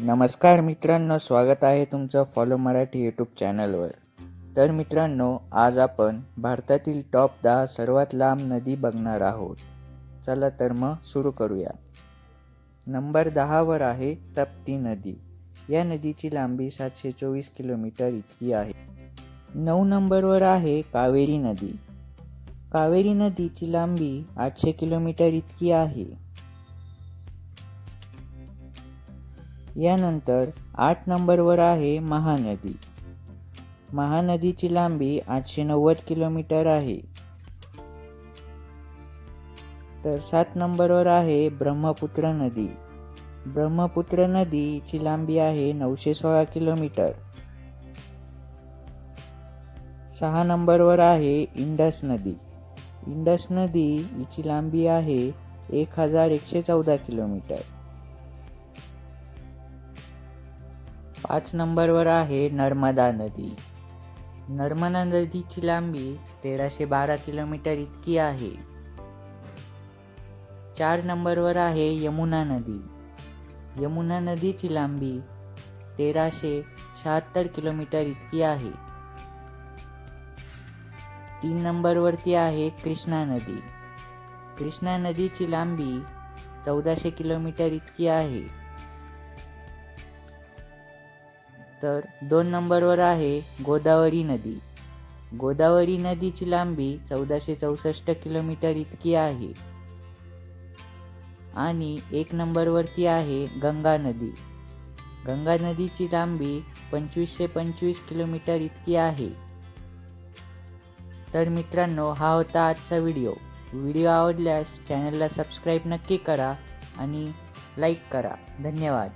नमस्कार मित्रांनो स्वागत आहे तुमचं फॉलो मराठी यूट्यूब चॅनलवर तर मित्रांनो आज आपण भारतातील टॉप दहा सर्वात लांब नदी बघणार आहोत. चला तर मग सुरू करूया. नंबर दहावर आहे तप्ती नदी. या नदीची लांबी सातशे चोवीस किलोमीटर इतकी आहे. नऊ नंबरवर आहे कावेरी नदी. कावेरी नदीची लांबी आठशे किलोमीटर इतकी आहे. यानंतर आठ नंबरवर आहे महानदी. महानदीची लांबी आठशे नव्वद किलोमीटर आहे. तर सात नंबरवर आहे ब्रह्मपुत्र नदी. ब्रह्मपुत्र नदीची लांबी आहे नऊशे सोळा किलोमीटर. सहा नंबरवर आहे इंडस नदी. इंडस नदी हिची लांबी आहे एक हजार एकशे चौदा किलोमीटर. पाच नंबरवर आहे नर्मदा नदी. नर्मदा नदीची लांबी तेराशे बारा किलोमीटर इतकी आहे. चार नंबरवर आहे यमुना नदी. यमुना नदीची लांबी तेराशे शहात्तर किलोमीटर इतकी आहे. तीन नंबरवरती आहे कृष्णा नदी. कृष्णा नदीची लांबी चौदाशे किलोमीटर इतकी आहे. तर दोन नंबरवर आहे गोदावरी नदी. गोदावरी नदीची लांबी चौदाशे चौसष्ट किलोमीटर इतकी आहे. आणि एक नंबरवरती आहे गंगा नदी. गंगा नदीची लांबी पंचवीसशे पंचवीस किलोमीटर इतकी आहे. तर मित्रांनो हा होता आजचा व्हिडिओ. व्हिडिओ आवडल्यास चॅनलला सबस्क्राईब नक्की करा आणि लाईक करा. धन्यवाद.